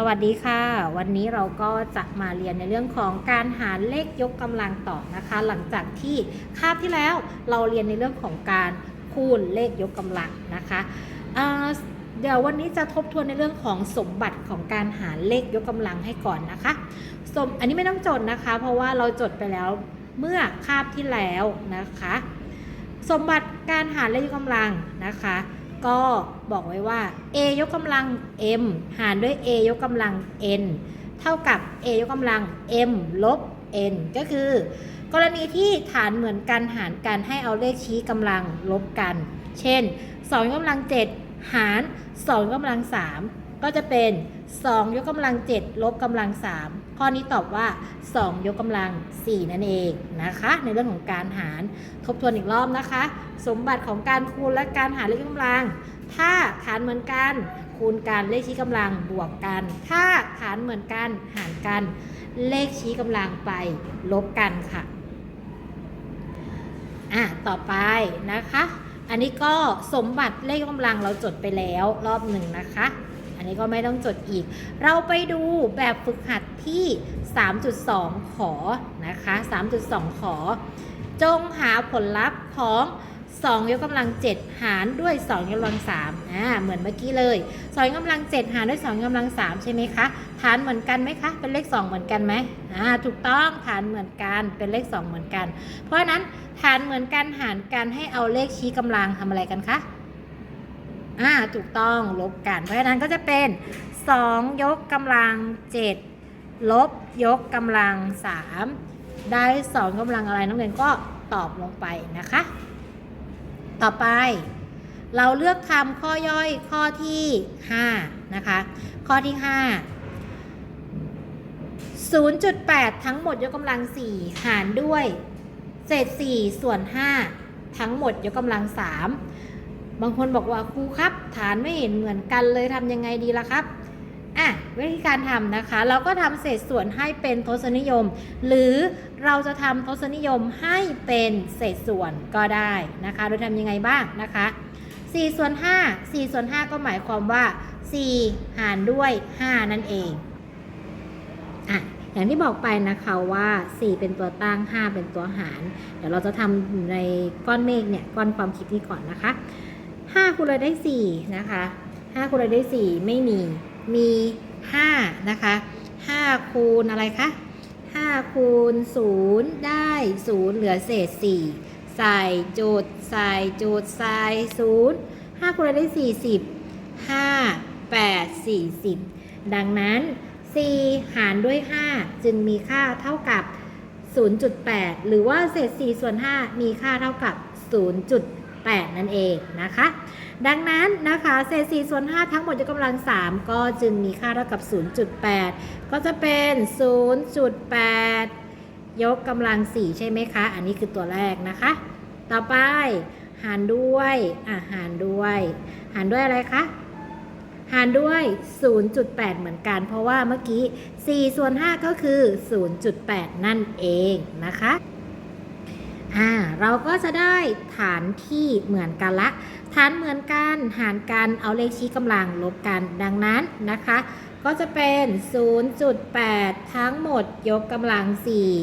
สวัสดีค่ะ วันนี้เราก็จะมาเรียนในเรื่องของการหารเลขยกกำลังต่อนะคะ หลังจากที่คาบที่แล้วเราเรียนในเรื่องของการคูณเลขยกกำลังนะคะเดี๋ยววันนี้จะทบทวนในเรื่องของสมบัติของการหารเลขยกกำลังให้ก่อนนะคะสมอันนี้ไม่ต้องจดนะคะ เพราะว่าเราจดไปแล้วเมื่อคาบที่แล้วนะคะ สมบัติการหารเลขยกกำลังนะคะ ก็บอกไว้ว่า a ยกกำลัง m หารด้วย a ยกกำลัง n เท่ากับ a ยกกำลัง m ลบ n ก็คือ กรณีที่ฐานเหมือนกันหารกันให้เอาเลขชี้กำลังลบกัน เช่น2ยกกำลัง 7 หาร2ยกกำลัง 3 ก็จะเป็น 2 ยกกำลัง 7 ลบกำลัง 3 ข้อนี้ตอบว่า 2 ยกกำลัง 4 นั่นเองนะคะ ในเรื่องของการหารทบทวนอีกรอบนะคะ สมบัติของการคูณและการหารเลขกำลัง ถ้าฐานเหมือนกัน คูณกันเลขชี้กำลังบวกกัน ถ้าฐานเหมือนกันหารกัน เลขชี้กำลังไปลบกันค่ะอะต่อไปนะคะ อันนี้ก็สมบัติเลขกำลังเราจดไปแล้วรอบหนึ่งนะคะ อันนี้ก็ไม่ต้องจดอีก เราไปดูแบบฝึกหัดที่ 3.2 ขอนะคะ 3.2 ขอ จงหาผลลัพธ์ของ2ยกกำลัง 7 หารด้วย 2ยกกำลัง3อ่าเหมือนเมื่อกี้เลย 2ยกกำลัง 7 หารด้วย 2ยกกำลัง 3 ใช่ไหมคะ ฐานเหมือนกันไหมคะ เป็นเลข 2 เหมือนกันไหมอ่าถูกต้องฐานเหมือนกันเป็นเลข 2 เหมือนกัน เพราะฉะนั้นฐานเหมือนกันหารกันให้เอาเลขชี้กำลังทำอะไรกันคะ อ่าถูกต้องลบกัน เพราะฉะนั้นก็จะเป็น 2 ยกกำลัง 7 ลบยกกำลัง 3 ได้ 2กำลังอะไรนักเรียนก็ตอบลงไปนะคะ ต่อไป เราเลือกทำข้อย่อยข้อที่ 5 นะคะ ข้อที่ 5 0.8 ทั้งหมดยกกำลัง 4 หารด้วย เศษ 4 ส่วน 5 ทั้งหมดยกกำลัง 3 บางคนบอกว่าครูครับ ฐานไม่เห็นเหมือนกันเลยทำยังไงดีล่ะครับอะวิธีการทำนะคะ เราก็ทำเศษส่วนให้เป็นทศนิยม หรือเราจะทำทศนิยมให้เป็นเศษส่วนก็ได้นะคะ โดยทำยังไงบ้างนะคะ4ส่วน5 4ส่วน5ก็หมายความว่า 4 หารด้วย 5 นั่นเองอะอย่างที่บอกไปนะคะว่า 4 เป็นตัวตั้ง 5 เป็นตัวหาร เดี๋ยวเราจะทำในก้อนเมฆเนี่ยก้อนความคิดนี้ก่อนนะคะ 5คูณเลยได้4นะคะ5คูณเลยได้ 4 ไม่มี มี5นะคะ5คูณอะไรคะ5คูณ0ได้ 0 เหลือเศษ 4 ใส่จุดใส่จุดใส่0 5คูณเลยได้ 40 5 8 40 ดังนั้น 4 หารด้วย 5 จึงมีค่าเท่ากับ 0.8 หรือว่าเศษ 4 ส่วน 5 มีค่าเท่ากับ 0.8 นั่นเองนะคะ ดังนั้นนะคะเศษ4ส่วน5ทั้งหมดยกกำลัง 3 ก็จึงมีค่าเท่ากับ 0.8 ก็จะเป็น 0.8 ยกกำลัง 4 ใช่ไหมคะ อันนี้คือตัวแรกนะคะ ต่อไปหารด้วยอะหารด้วย หารด้วยอะไรคะหารด้วย 0.8 เหมือนกัน เพราะว่าเมื่อกี้ 4 ส่วน 5 ก็คือ 0.8 นั่นเองนะคะ อ่าเราก็จะได้ฐานที่เหมือนกันละ ฐานเหมือนกันหารกันเอาเลขชี้กำลังลบกันดังนั้นนะคะ ก็จะเป็น 0.8 ทั้งหมดยกกำลัง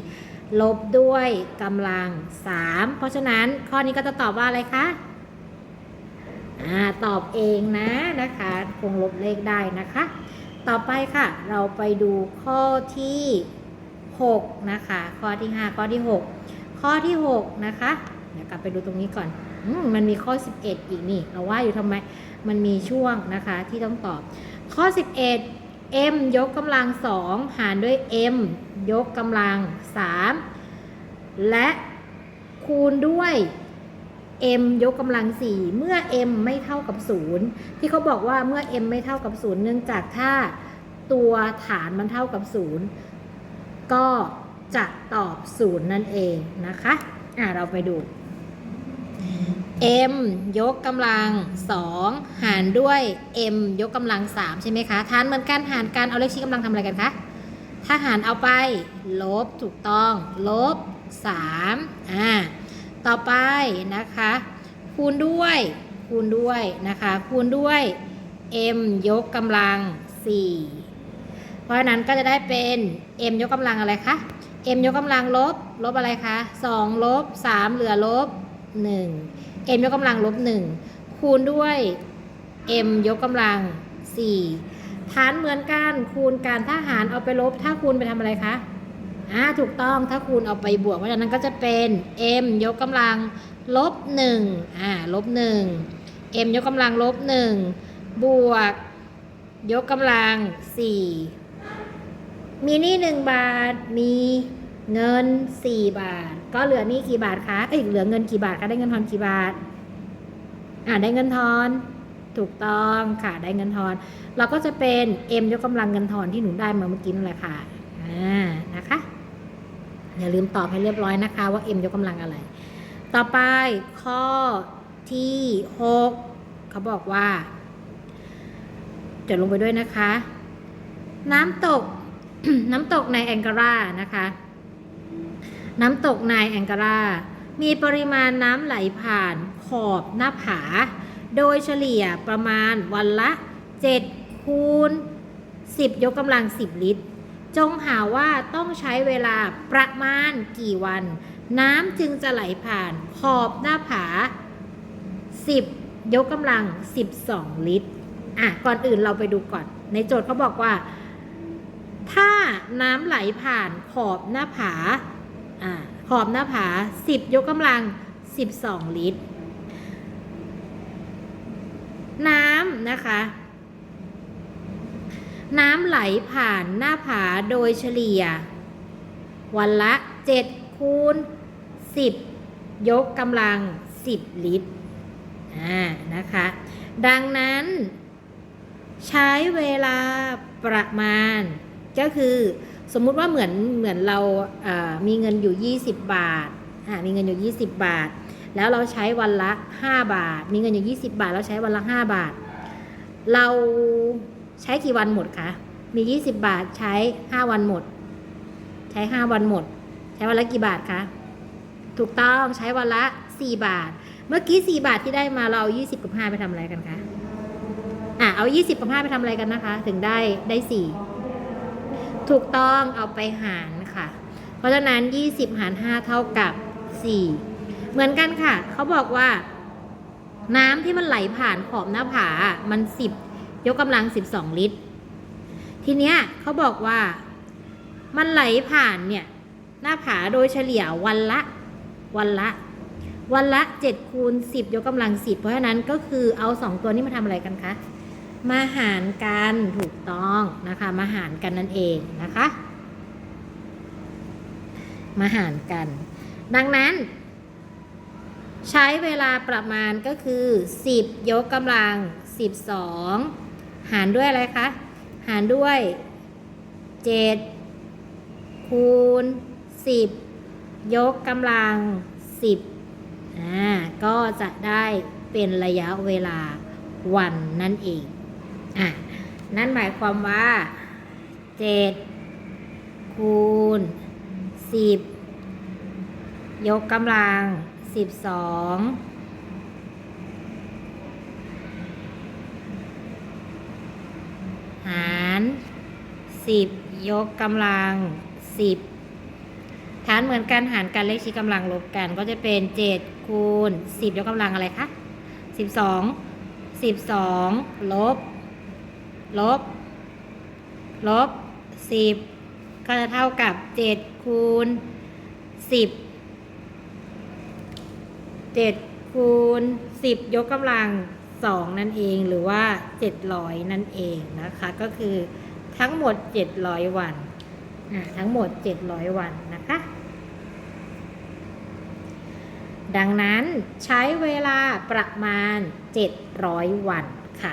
4 ลบด้วยกำลัง 3 เพราะฉะนั้นข้อนี้ก็จะตอบว่าอะไรคะอ่าตอบเองนะนะคะ คงลบเลขได้นะคะ ต่อไปค่ะ เราไปดูข้อที่ 6 นะคะ ข้อที่ 5 ข้อที่ 6 ข้อที่ 6 นะคะเดี๋ยวกลับไปดูตรงนี้ก่อนอมมันมีข้อ 11 อีกนี่ เราว่าอยู่ทำไม มันมีช่วงนะคะที่ต้องตอบ ข้อ 11 m ยกกำลัง 2 หารด้วย m ยกกำลัง 3 และคูณด้วย m ยกกำลัง 4 เมื่อ m ไม่เท่ากับ 0 ที่เขาบอกว่าเมื่อ m ไม่เท่ากับ 0 เนื่องจากถ้าตัวฐานมันเท่ากับ 0 ก็ จะตอบ0นั่นเองนะคะอะเราไปดู m ยกกำลัง 2 หารด้วย m ยกกำลัง 3 ใช่ไหมคะฐานเหมือนกันหารกันเอาเลขชี้กำลังทำอะไรกันคะถ้าหารเอาไป ลบถูกต้อง ลบ 3 อ่า ต่อไปนะคะ คูณด้วย คูณด้วยนะคะ คูณด้วย m ยกกำลัง 4 เพราะฉะนั้นก็จะได้เป็น m ยกกำลังอะไรคะ m ยกกำลังลบ ลบอะไรคะ2ลบ3เหลือลบ 1 m ยกกำลังลบ 1 คูณด้วย m ยกกำลัง 4 ฐานเหมือนกันคูณกันถ้าหารเอาไปลบ ถ้าคูณไปทำอะไรคะอ่าถูกต้องถ้าคูณเอาไปบวกเพราะฉะนั้นก็จะเป็น m ยกกำลังลบ 1 อ่าลบ 1 m ยกกำลังลบ 1 บวก ยกกำลัง 4 มีหนี้1บาท มีเงิน4บาท ก็เหลือหนี้กี่บาทคะเอ้ยเหลือเงินกี่บาทคะได้เงินทอนกี่บาท อ่าได้เงินทอน ถูกต้องค่ะได้เงินทอน เราก็จะเป็น m ยกกำลังเงินทอนที่หนูได้มาเมื่อกี้นั่นแหละค่ะอ่านะคะอย่าลืมตอบให้เรียบร้อยนะคะ ว่า m ยกกำลังอะไร ต่อไปข้อที่6เขาบอกว่าจดลงไปด้วยนะคะ น้ำตก น้ำตกในแองการานะคะ น้ำตกในแองการา มีปริมาณน้ำไหลผ่านขอบหน้าผา โดยเฉลี่ยประมาณวันละ 7 คูณ 10 ยกกำลัง 10 ลิตร จงหาว่าต้องใช้เวลาประมาณกี่วัน น้ำจึงจะไหลผ่านขอบหน้าผา 10 ยกกำลัง 12 ลิตรอะก่อนอื่นเราไปดูก่อน ในโจทย์เขาบอกว่า ถ้าน้ำไหลผ่านขอบหน้าผาอขอบหน้าผา 10 ยกกำลัง 12 ลิตร น้ำนะคะ น้ำไหลผ่านหน้าผาโดยเฉลี่ย วันละ 7 คูณ 10 ยกกำลัง 10 ลิตรอ่านะคะ ดังนั้นใช้เวลาประมาณ ก็คือสมมุติว่าเหมือนเหมือนเราเมีเงินอยู่ 20 บาทอ่ามีเงินอยู่ 20 บาท แล้วเราใช้วันละ 5 บาท มีเงินอยู่ 20 บาทแล้วใช้วันละ 5 บาท เราใช้กี่วันหมดคะ มี 20 บาทใช้ 5 วันหมด ใช้ 5 วันหมด ใช้วันละกี่บาทคะ ถูกต้องใช้วันละ 4 บาท เมื่อกี้ 4 บาทที่ได้มาเราเอา20 กับ 5 ไปทำอะไรกันคะ อะเอา 20 กับ 5 ไปทำอะไรกันนะคะ ถึงได้ได้ 4 ถูกต้องเอาไปหารค่ะ เพราะฉะนั้น 20 หาร 5 เท่ากับ 4 เหมือนกันค่ะ เขาบอกว่า น้ำที่มันไหลผ่านขอบหน้าผา มัน 10 ยกกำลัง 12 ลิตร ทีเนี้ยเขาบอกว่ามันไหลผ่านเนี่ย หน้าผาโดยเฉลี่ยวันละ วันละ วันละ7คูณ10 ยกกำลัง 10 เพราะฉะนั้นก็คือเอา 2 ตัวนี้มาทำอะไรกันคะ มาหารกันถูกต้องนะคะ มาหารกันนั่นเองนะคะ มาหารกัน ดังนั้น ใช้เวลาประมาณก็คือ 10 ยกกำลัง 12 หารด้วยอะไรคะ หารด้วย 7 คูณ 10 ยกกำลัง 10อ่าก็จะได้เป็นระยะเวลาวันนั่นเอง อะนั่นหมายความว่า7คูณ10ยกกำลัง12หาร10ยกกำลัง10ฐานเหมือนกันหารกันเลขชี้กำลังลบกันก็จะเป็น7คูณ10ยกกำลังอะไรคะ12 12ลบ ลบ ลบ10ก็จะเท่ากับ7คูณ10 7คูณ10ยกกำลัง2นั่นเองหรือว่า700นั่นเองนะคะ ก็คือทั้งหมด700วันอ่าทั้งหมด700วันนะคะ ดังนั้นใช้เวลาประมาณ700วันค่ะ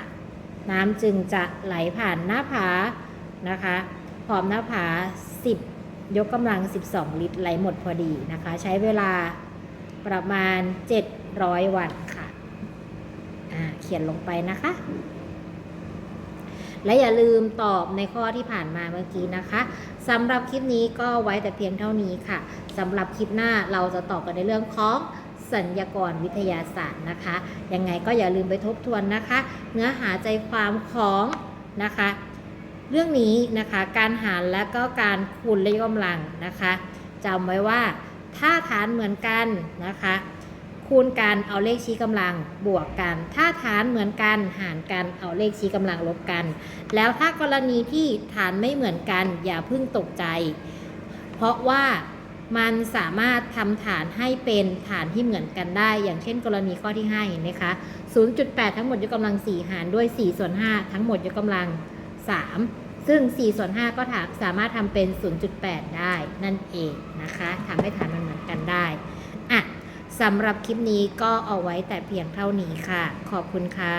น้ำจึงจะไหลผ่านหน้าผานะคะขอบหน้าผา 10 ยกกำลัง 12 ลิตรไหลหมดพอดีนะคะ ใช้เวลาประมาณ 700 วันค่ะอ่าเขียนลงไปนะคะ และอย่าลืมตอบในข้อที่ผ่านมาเมื่อกี้นะคะสำหรับคลิปนี้ก็ไว้แต่เพียงเท่านี้ค่ะสำหรับคลิปหน้าเราจะตอบกันในเรื่องของ สัญญากรวิทยาศาสตร์นะคะ ยังไงก็อย่าลืมไปทบทวนนะคะ เนื้อหาใจความของนะคะ เรื่องนี้นะคะการหารและก็การคูณเลขกำลังนะคะจำไว้ว่าถ้าฐานเหมือนกันนะคะ คูณกันเอาเลขชี้กำลังบวกกัน ถ้าฐานเหมือนกันหารกันเอาเลขชี้กำลังลบกัน แล้วถ้ากรณีที่ฐานไม่เหมือนกันอย่าเพิ่งตกใจ เพราะว่า มันสามารถทำฐานให้เป็นฐานที่เหมือนกันได้ อย่างเช่นกรณีข้อที่ 5 เห็นไหมคะ 0.8 ทั้งหมดยกกำลัง 4 หารด้วย 4 ส่วน 5 ทั้งหมดยกกำลัง 3 ซึ่ง 4 ส่วน 5 ก็ถาสามารถทำเป็น 0.8 ได้นั่นเองนะคะทำให้ฐานมันเหมือนกันได้อะสำหรับคลิปนี้ก็เอาไว้แต่เพียงเท่านี้ค่ะ ขอบคุณค่ะ